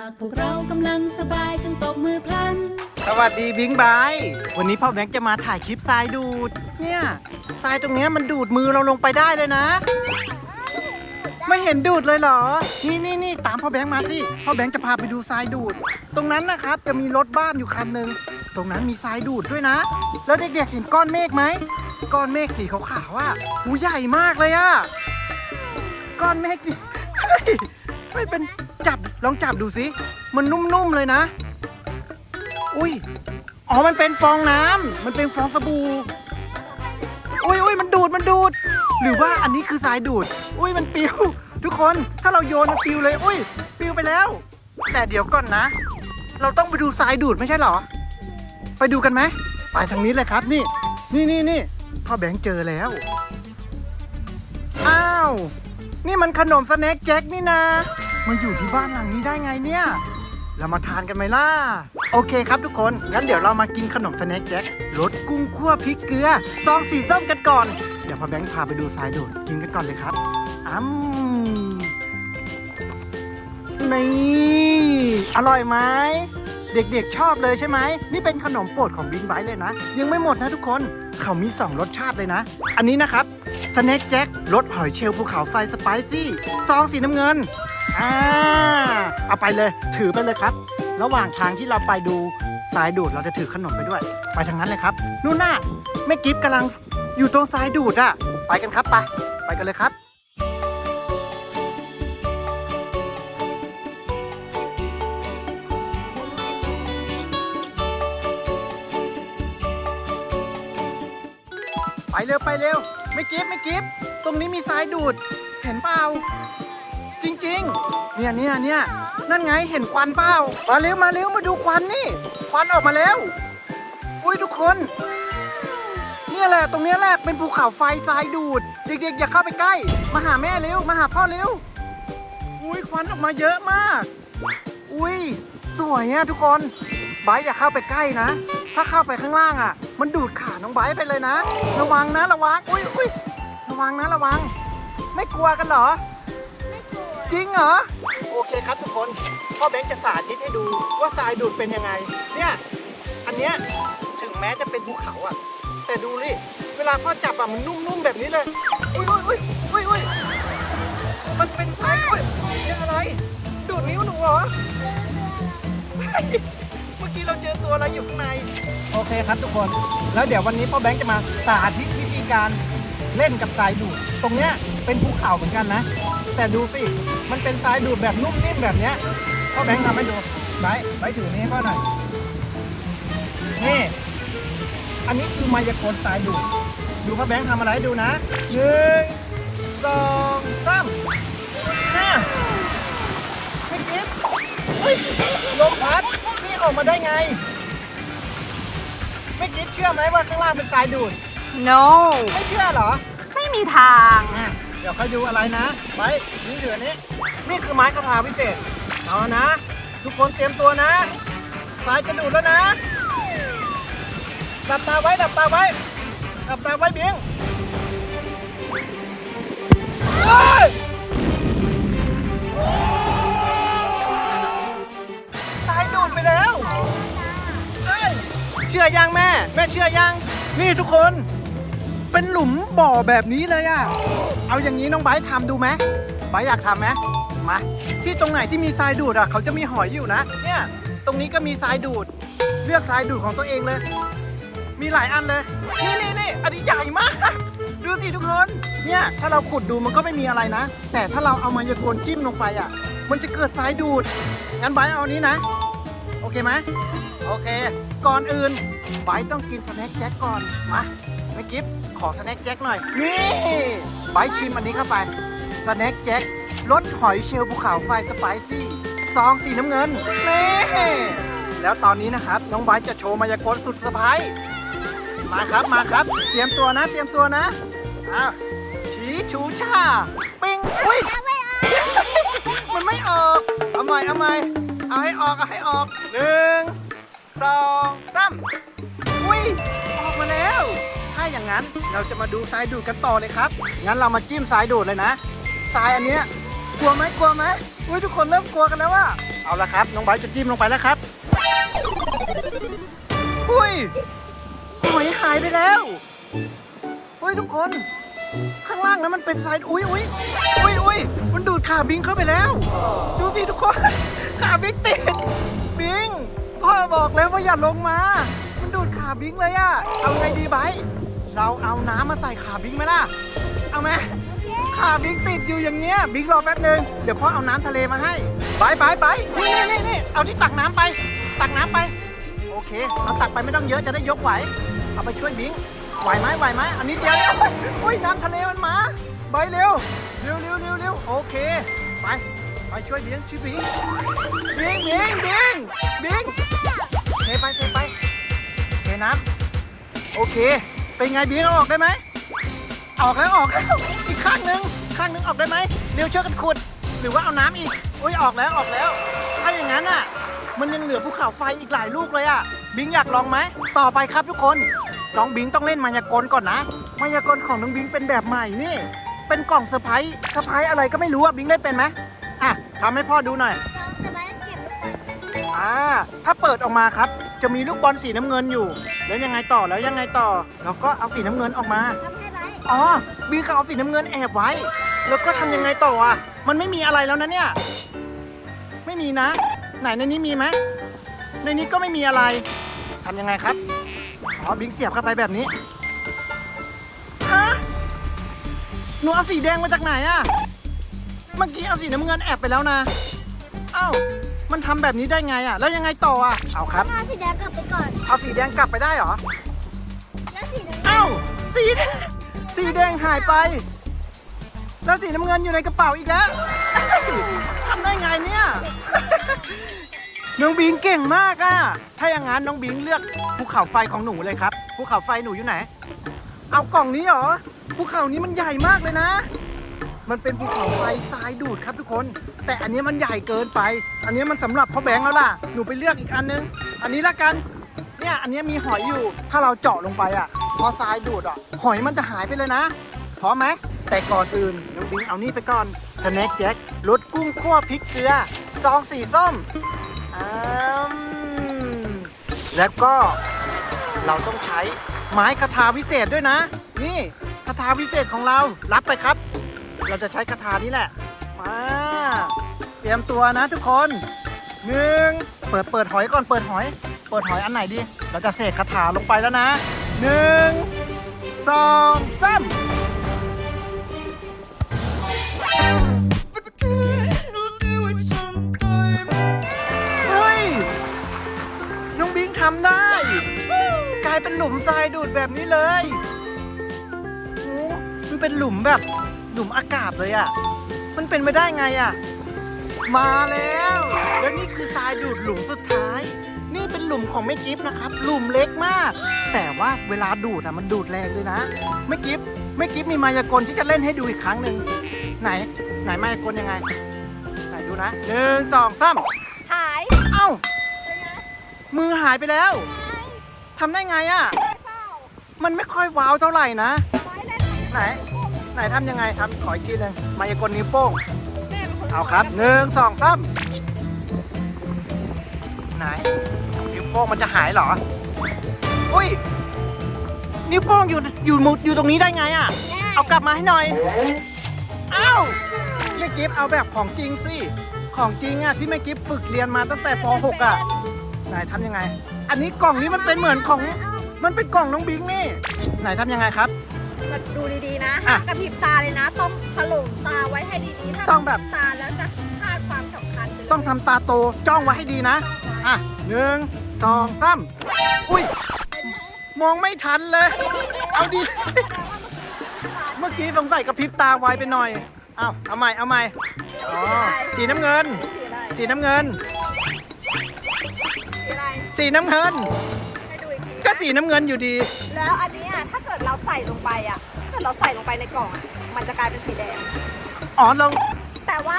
ากพวกเรากำลังสบายจงตบมือพลัน สวัสดีบิงบายวันนี้พ่อแบงค์จะมาถ่ายคลิปทรายดูด เนี่ยทรายตรงเนี้ยมันดูดมือเราลงไปได้เลยนะ ไม่เห็นดูดเลยเหรอ นี่นี่นี่ตามพ่อแบงค์มาสิ พ่อแบงค์จะพาไปดูทรายดูด ตรงนั้นนะครับจะมีรถบ้านอยู่คันหนึ่ง ตรงนั้นมีทรายดูดด้วยนะ แล้วเด็กๆเห็นก้อนเมฆไหม ก้อนเมฆสีขาวๆอะหูใหญ่มากเลยอะ ก้อนเมฆนี่ เฮ้ยไม่เป็น จับลองจับดูสิมันนุ่มๆเลยนะ อุ้ยอ๋อมันเป็นฟองน้ำมันเป็นฟองสบู่อุ้ยอุ้ยมันดูดมันดูด หรือว่าอันนี้คือทรายดูด อุ้ยมันปิว ทุกคนถ้าเราโยนมันปิวเลย อุ้ยปิวไปแล้ว แต่เดี๋ยวก่อนนะ เราต้องไปดูทรายดูดไม่ใช่หรอ ไปดูกันไหมไปทางนี้เลยครับนี่ นี่นี่นี่พ่อแบงค์เจอแล้ว อ้าว นี่มันขนมสแน็คแจ็คนี่นะ มาอยู่ที่บ้านหลังนี้ได้ไงเนี่ย เรามาทานกันไหมล่ะ โอเคครับทุกคน งั้นเดี๋ยวเรามากินขนมสแน็คแจ็ครสกุ้งคั่วพริกเกลือ ซองสีส้มกันก่อน เดี๋ยวพ่อแบงค์พาไปดูสายโดดกินกันก่อนเลยครับอ้ำนี่อร่อยไหมเด็กๆชอบเลยใช่ไหม นี่เป็นขนมโปรดของบิงไบท์เลยนะ ยังไม่หมดนะทุกคน เขามี 2 รสชาติเลยนะ อันนี้นะครับสแน็คแจ็ครสหอยเชลล์ภูเขาไฟสไปซี่ ซองสีน้ำเงิน อ่าเอาไปเลยถือไปเลยครับ ระหว่างทางที่เราไปดูสายดูดเราจะถือขนมไปด้วย ไปทางนั้นเลยครับ นู่นน่ะแม่กิฟกำลังอยู่ตรงสายดูดอะไปกันครับไป ไปกันเลยครับไปเร็วไปเร็วไม่กิฟไม่กิฟตรงนี้มีทรายดูด เห็นเปล่า จริงๆ เนี่ยเนี่ยเนี่ยนั่นไงเห็นควันเปล่ามาเร็วมาเร็วมาดูควันนี่ควันออกมาแล้ว อุ้ยทุกคนเนี่ยแหละตรงนี้แหละเป็นภูเขาไฟทรายดูด เด็กๆ อย่าเข้าไปใกล้ มาหาแม่เร็วมาหาพ่อเร็วอุ้ยควันออกมาเยอะมาก อุ้ยสวยอะทุกคนไบอย่าเข้าไปใกล้นะ ถ้าเข้าไปข้างล่างอะมันดูดขาน้องไบไปเลยนะ ระวังนะระวังอุ้ยอุ้ยระวังนะระวัง ไม่กลัวกันเหรอ จริงเหรอ โอเคครับทุกคนพ่อแบงค์จะสาธิตให้ดูว่าทรายดูดเป็นยังไง เนี่ย อันเนี้ยถึงแม้จะเป็นภูเขาอะแต่ดูดิเวลาพ่อจับอะมันนุ่มๆแบบนี้เลยอุ้ยอุ้ยอุ้ยอุ้ยอุ้ยมันเป็นทรายอุ้ยยังอะไร ดูดนิ้วหนูเหรอ เมื่อกี้เราเจอตัวอะไรอยู่ข้างใน โอเคครับทุกคน แล้วเดี๋ยววันนี้พ่อแบงค์จะมาสาธิตวิธีการเล่นกับทรายดูด ตรงเนี้ยเป็นภูเขาเหมือนกันนะ แต่ดูสิ มันเป็นทรายดูดแบบนุ่มนิ่มแบบเนี้ยพ่อแบงค์ทำให้ดูไบร์ทไบร์ทถือนี้ให้พ่อหน่อยนี่อันนี้คือมายากลทรายดูดดูพ่อแบงค์ทำอะไรให้ดูนะหนึ่งสองสามห้าไม่กิฟเฮ้ยลมพัดนี่ออกมาได้ไงไม่กิฟเชื่อไหมว่าข้างล่างเป็นทรายดูด no ไม่เชื่อเหรอ ไม่มีทาง อะเดี๋ยวค่อยดูอะไรนะไว้นี่เหลือนี้ นี่คือไม้คาถาวิเศษ เอานะ ทุกคนเตรียมตัวนะ สายจะดูดแล้วนะดับตาไว้ดับตาไว้ดับตาไว้เบียงเฮ้ยสายดูดไปแล้ว เชื่อยังแม่ แม่เชื่อยัง นี่ทุกคน เป็นหลุมบ่อแบบนี้เลยอะเอาอย่างนี้น้องไบร์ททำดูไหมไบร์ทอยากทำไหมมา ที่ตรงไหนที่มีทรายดูดอะเขาจะมีหอยอยู่นะ เนี่ย ตรงนี้ก็มีทรายดูด เลือกทรายดูดของตัวเองเลย มีหลายอันเลย นี่นี่นี่อันนี้ใหญ่มาก ดูสิทุกคน เนี่ย ถ้าเราขุดดูมันก็ไม่มีอะไรนะ แต่ถ้าเราเอามายากลจิ้มลงไปอะมันจะเกิดทรายดูด งั้นไบร์ทเอาอันนี้นะ โอเคไหมโอเค ก่อนอื่นไบร์ทต้องกินสแน็คแจ็คก่อน มาไม่กิฟ ขอสแน็คแจ็คหน่อย นี่ไบร์ชิมอันนี้เข้าไปสแน็คแจ็ครสหอยเชลล์ภูเขาไฟสไปซี่ซองสีน้ำเงินนี่แล้วตอนนี้นะครับ น้องไบร์จะโชว์มายากลสุดเซอร์ไพรส์มาครับมาครับ เตรียมตัวนะ เตรียมตัวนะอ้าวฉีชูชาปิงอุ้ยมันไม่ออกเอาใหม่เอาใหม่เอาให้ออกเอาให้ออกหนึ่งสองสาม อย่างนั้น เราจะมาดูทรายดูดกันต่อเลยครับ งั้นเรามาจิ้มทรายดูดเลยนะทรายอันเนี้ยกลัวไหมกลัวไหมอุ้ยทุกคนเริ่มกลัวกันแล้วว่าเอาละครับน้องไบร์ทจะจิ้มลงไปแล้วครับอุ้ยหอยหายไปแล้วอุ้ยทุกคน ข้างล่างนั้นมันเป็นทรายอุ้ยอุ้ยอุ้ยอุ้ยมันดูดขาบิงเข้าไปแล้ว ดูสิทุกคน ขาบิงติดบิงพ่อบอกแล้วว่าอย่าลงมา มันดูดขาบิงเลยอะเอาไงดีไบร์ท เราเอาน้ำมาใส่ขาบิงไหมล่ะ เอาไหมขาบิงติดอยู่อย่างเงี้ยบิงรอแป๊บนึงเดี๋ยวพ่อเอาน้ำทะเลมาให้ ไปไปไปนี่นี่นี่เอาที่ตักน้ำไป ตักน้ำไป โอเคเอาตักไปไม่ต้องเยอะจะได้ยกไหว เอาไปช่วยบิงไหวไหมไหวไหมอันนี้เดียวอุ้ยน้ำทะเลมันมาไปเร็วเร็วเร็วเร็วเร็วโอเคไปไปช่วยบิงช่วยบิงบิงบิงบิงบิงเทไปเทไปเทน้ำโอเค เป็นไงบิงเอาออกได้ไหมออกแล้วออกแล้วอีกข้างหนึ่งข้างหนึ่งออกได้ไหมเร็วช่วยกันขุด หรือว่าเอาน้ำอีกอุ้ยออกแล้วออกแล้ว ถ้าอย่างนั้นอะ มันยังเหลือภูเขาไฟอีกหลายลูกเลยอะบิงอยากลองไหมต่อไปครับทุกคนน้องบิงต้องเล่นมายากลก่อนนะ มายากลของน้องบิงเป็นแบบใหม่นี่เป็นกล่องเซอร์ไพรส์เซอร์ไพรส์อะไรก็ไม่รู้อะบิงเล่นเป็นไหมอะทำให้พ่อดูหน่อยจะไปเก็บอ่าถ้าเปิดออกมาครับ จะมีลูกบอลสีน้ำเงินอยู่ แล้วยังไงต่อแล้วยังไงต่อแล้วก็เอาสีน้ำเงินออกมา ทำให้ไรอ๋อบีเขาเอาสีน้ำเงินแอบไว้ แล้วก็ทำยังไงต่ออะ มันไม่มีอะไรแล้วนะเนี่ย ไม่มีนะ ไหนในนี้มีไหมในนี้ก็ไม่มีอะไรทำยังไงครับ อ๋อบิงเสียบเข้าไปแบบนี้ ฮะ หนูเอาสีแดงมาจากไหนอะ เมื่อกี้เอาสีน้ำเงินแอบไปแล้วนะ เอ้า มันทำแบบนี้ได้ไงอะ แล้วยังไงต่ออะ เอาครับ เอาสีแดงกลับไปก่อน เอาสีแดงกลับไปได้เหรอ แล้วสีน้ำเงินเอ้า สีแดงสีแดงหายไป แล้วสีน้ำเงินอยู่ในกระเป๋าอีกแล้วเอ้ยทำได้ไงเนี่ย น้องบิงเก่งมากอะถ้าอย่างนั้นน้องบิงเลือกภูเขาไฟของหนูเลยครับ ภูเขาไฟหนูอยู่ไหน เอากล่องนี้เหรอ ภูเขานี้มันใหญ่มากเลยนะ มันเป็นภูเขาไฟทรายดูดครับทุกคน แต่อันนี้มันใหญ่เกินไป อันนี้มันสำหรับพ่อแบงค์แล้วล่ะหนูไปเลือกอีกอันนึง อันนี้ละกันเนี่ยอันนี้มีหอยอยู่ถ้าเราเจาะลงไปอะ พอทรายดูดอะหอยมันจะหายไปเลยนะพร้อมไหมแต่ก่อนอื่นน้องบิงเอานี่ไปก่อนสแน็คแจ็ครสกุ้งคั่วพริกเกลือซองสีส้มอแล้วก็เราต้องใช้ไม้คาถาวิเศษด้วยนะ นี่คาถาวิเศษของเรารับไปครับ เราจะใช้คาถานี้แหละ มาเตรียมตัวนะทุกคนหนึ่งเปิดเปิดหอยก่อนเปิดหอย เปิดหอยอันไหนดี เราจะเสกคาถาลงไปแล้วนะหนึ่งสองสามเฮ้ยน้องบิงทำได้ กลายเป็นหลุมทรายดูดแบบนี้เลยโอ้มันเป็นหลุมแบบ หลุมอากาศเลยอะ่ะ มันเป็นไปได้ไงอะ่ะ มาแล้ว แล้วนี่คือทรายดูดหลุมสุดท้าย นี่เป็นหลุมของแม่กิฟนะครับ หลุมเล็กมาก แต่ว่าเวลาดูดอะมันดูดแรงเลยนะแม่กิฟแม่กิฟมีมายากลที่จะเล่นให้ดูอีกครั้งหนึ่งไหน ไหนมายากลยังไง ไหนดูนะหนึ่งสองสามหาย เอ้าเป็นไงมือหายไปแล้วทำได้ไงอะ่ะเปล่ามันไม่ค่อยว้าวเท่าไหร่นะไม้เลยไหน ไหนทำยังไงทำขออีกทีหนึงมายากลนิ้วโป้งแม่เป็นคนเอาครับหนึ่งสองสามไหน นิ้วโป้งมันจะหายเหรอ อุ้ย นิ้วโป้งอยู่อยู่มุดอยู่ตรงนี้ได้ไงอะ่ะ เอากลับมาให้หน่อยเอ้าแม่กิฟเอาแบบของจริงสิ ของจริงอะ่ะที่แม่กิฟฝึกเรียนมาตั้งแต่ป .6 อะไหนทำยังไง อันนี้กล่องนี้มันเป็นเหมือนของ มันเป็นกล่องน้องบิงนี่ ไหนทำยังไงครับมา ดูดีๆนะอะห้ามกระพริบตาเลยนะ ต้องถลงตาไว้ให้ดีๆ ถ้าต้องแบบกระพริตาแล้วจะพลาดความสำคัญไปเลยต้องทำตาโตจ้องไว้ให้ดีนะ อะหนึ่งสองสามอุ้ย มองไม่ทันเลย เอาดี เมื่อกี้สงสัยกระพริบตาไวไปหน่อยเอาเอาใหม่เอาใหม่อ๋อสีน้ำเงิน สีอะไรสีน้ำเงิน สีอะไรสีน้ำเงิน ให้ดูอีกทีก็สีน้ำเงินอยู่ดี แล้วอันเนี้ยถ้าเกิดเราใส่ลงไปอะถ้าเกิดเราใส่ลงไปในกล่องมันจะกลายเป็นสีแดง อ๋อเรา แต่ว่า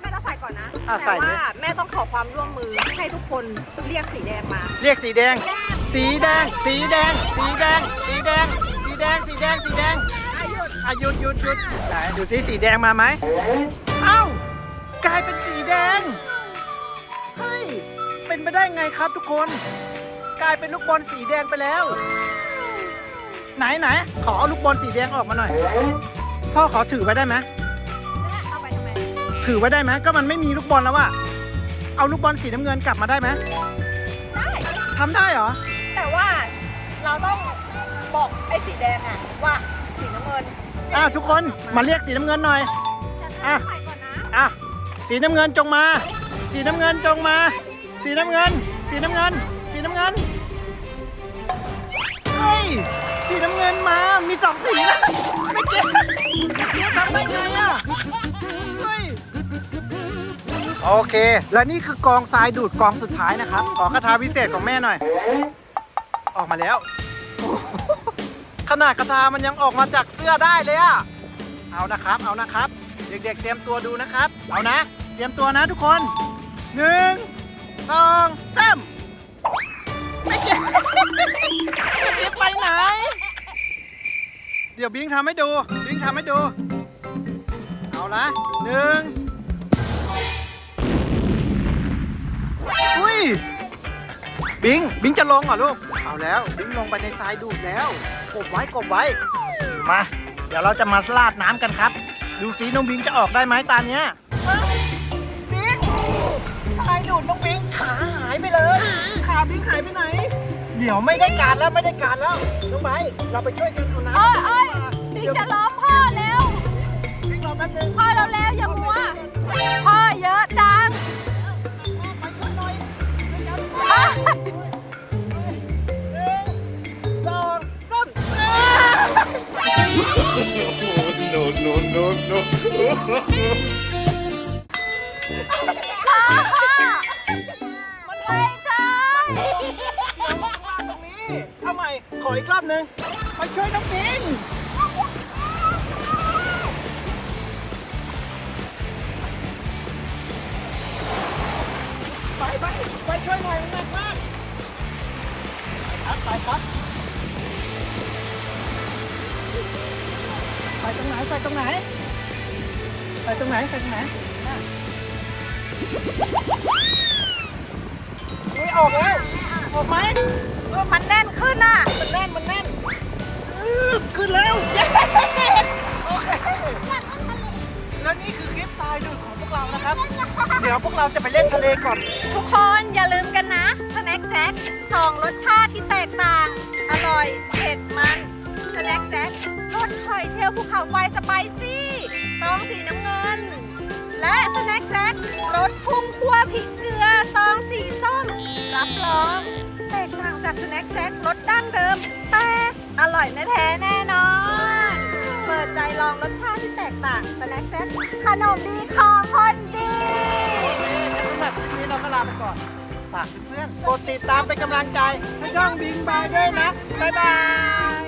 แม่ต้องใส่ก่อนนะะแต่ว่าแม่ต้องขอความร่วมมือให้ทุกคนเรียกสีแดงมา เรียกสีแดง สีแดง สีแดง สีแดง สีแดง สีแดง สีแดง สีแดงอายุดหยุดหยุดไหนดูสิสีแดงมาไหม เอ้า กลายเป็นสีแดง เฮ้ย เป็นไปได้ไงครับทุกคน กลายเป็นลูกบอลสีแดงไปแล้ว ไหนไหนขอเอาลูกบอลสีแดงออกมาหน่อย พ่อขอถือไว้ได้ไหมเอาไปทำไมถือไว้ได้ไหมก็มันไม่มีลูกบอลแล้วอะเอาลูกบอลสีน้ำเงินกลับมาได้ไหมได้ทำได้เหรอ แต่ว่าเราต้องบอกไอ้สีแดงอะว่าสีน้ำเงินอ้าวทุกคนมาเรียกสีน้ำเงินหน่อย อะ ใส่ก่อนนะอะสีน้ำเงินจงมา สีน้ำเงินจงมา สีน้ำเงิน สีน้ำเงินสีน้ำเงินเฮ้ ยสีน้ำเงินมา มีสองสีแล้วไม่เก็บไม่เก็บทำได้ไงอะเฮ้ยโอเค และนี่คือกองทรายดูดกองสุดท้ายนะครับ ขอคาถาพิเศษของแม่หน่อย ออกมาแล้ว ขนาดคาถามันยังออกมาจากเสื้อได้เลยอะเอานะครับ เอานะครับ เด็กๆ เตรียมตัวดูนะครับ เอานะ เตรียมตัวนะทุกคนหนึ่งสองสามไม่เก็บ จะเก็บไปไหน เดี๋ยวบิงทำให้ดู บิงทำให้ดู เอาละหนึ่งอุ้ย บิง บิงจะลงเหรอลูก เอาแล้ว บิงลงไปในทรายดูดแล้ว กบไว้ กบไว้ มา เดี๋ยวเราจะมาลาดน้ำกันครับ ดูสิน้องบิงจะออกได้ไหมตาเนี้ยบิงทรายดูดน้องบิงขาหายไปเลย ขาบิงหายไปไหน เดี๋ยวไม่ได้การแล้วไม่ได้การแล้วน้องไบร์ทเราไปช่วยกันเอาน้ำโอ้ยโอ้ยบิงจะล้อมพ่อแล้วบิงรอแป๊บนึงพ่อเราแล้วอย่ามัวพ่อเยอะจังไปช่วยหน่อยช่วยกันอะสองสาม no, no, no, no. ขออีกรอบหนึ่งไปช่วยน้องบิงไปไปไปช่วยหน่อยมันหนักมากครับไปครับ ไปตรงไหนไปตรงไหนไปตรงไหนไปตรงไหนอุ้ยออกแล้วออกไหมเออมันแน่นขึ้นอะ นแล้ว เย้ โอเค แล้วนี่คือคลิปทรายดูดของพวกเรานะครับ เดี๋ยวพวกเราจะไปเล่นทะเลก่อน ทุกคนอย่าลืมกันนะสแน็คแจ็คสองรสชาติที่แตกต่าง อร่อยเผ็ดมันสแน็คแจ็ครสหอยเชลล์ภูเขาไฟสไปซี่ซองสีน้ำเงิน และสแน็คแจ็ครสพุ่งคั่วพริกเกลือซองสีส้ม รับรอง แตกต่างจากสแน็คแจ็ครสดั้งเดิม แต่อร่อยแท้ๆแน่นอน สชาติที่แตกต่างสแน็คเซ็ตขนมดีคอคนดีสำหรับคลิปนี้เราก็ลาไปก่อน ฝากเพื่อนๆกดติดตามเป็นกำลังใจ ให้ช่องบิงบายด้วยนะ บ๊ายบาย